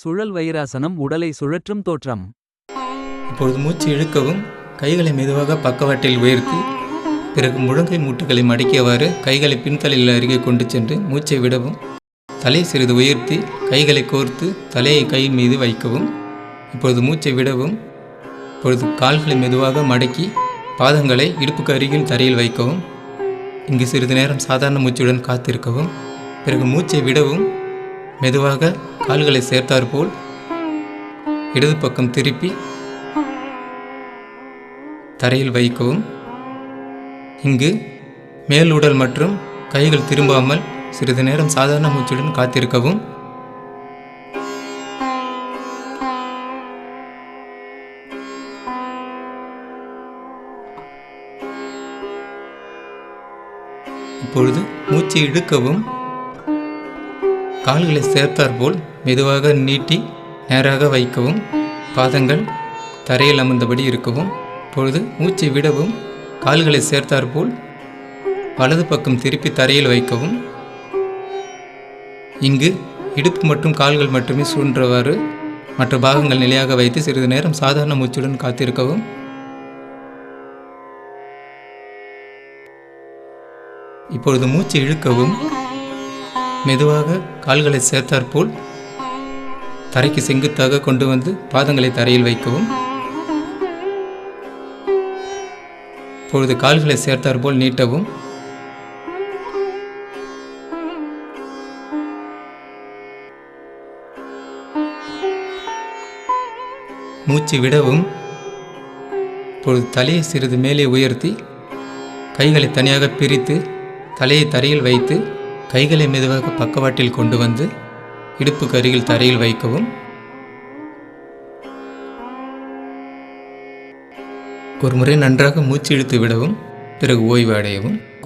சுழல் வைராசனம் உடலை சுழற்றும் தோற்றம். இப்பொழுது மூச்சு இழுக்கவும் கைகளை மெதுவாக பக்கவாட்டில் உயர்த்தி பிறகு முழங்கை மூட்டுகளை மடக்கியவாறு கைகளை பின்தலையில் அருகே கொண்டு சென்று மூச்சை விடவும் தலை சிறிது உயர்த்தி கைகளை கோர்த்து தலையை கையின் மீது வைக்கவும் இப்பொழுது மூச்சை விடவும் இப்பொழுது கால்களை மெதுவாக மடக்கி பாதங்களை இடுப்புக்கு அருகில் தரையில் வைக்கவும் இங்கு சிறிது நேரம் சாதாரண மூச்சுடன் காத்திருக்கவும் பிறகு மூச்சை விடவும் மெதுவாக கால்களை சேர்த்தாற்போல் இடது பக்கம் திருப்பி தரையில் வைக்கவும். இங்கு மேல் உடல் மற்றும் கைகள் திரும்பாமல் சிறிது நேரம் சாதாரண மூச்சுடன் காத்திருக்கவும். இப்பொழுது மூச்சை இழுக்கவும். கால்களை சேர்த்தாற்போல் மெதுவாக நீட்டி நேராக வைக்கவும். பாதங்கள் தரையில் அமர்ந்தபடி இருக்கவும். இப்பொழுது மூச்சை விடவும். கால்களை சேர்த்தாற்போல் வலது பக்கம் திருப்பி தரையில் வைக்கவும். இங்கு இடுப்பு மற்றும் கால்கள் மட்டுமே சூன்றவாறு மற்ற பாகங்கள் நிலையாக வைத்து சிறிது நேரம் சாதாரண மூச்சுடன் காத்திருக்கவும். இப்பொழுது மூச்சு இழுக்கவும். மெதுவாக கால்களை சேர்த்தாற்போல் தரைக்கு செங்குத்தாக கொண்டு வந்து பாதங்களை தரையில் வைக்கவும். இப்பொழுது கால்களை சேர்த்தாற்போல் நீட்டவும். மூச்சு விடவும். இப்பொழுது தலையை சிறிது மேலே உயர்த்தி கைகளை தனியாக பிரித்து தலையை தரையில் வைத்து கைகளை மெதுவாக பக்கவாட்டில் கொண்டு வந்து இடுப்புக்கு அருகில் தரையில் வைக்கவும். ஒரு முறை நன்றாக மூச்சு இழுத்து விடவும் பிறகு ஓய்வு அடையவும்.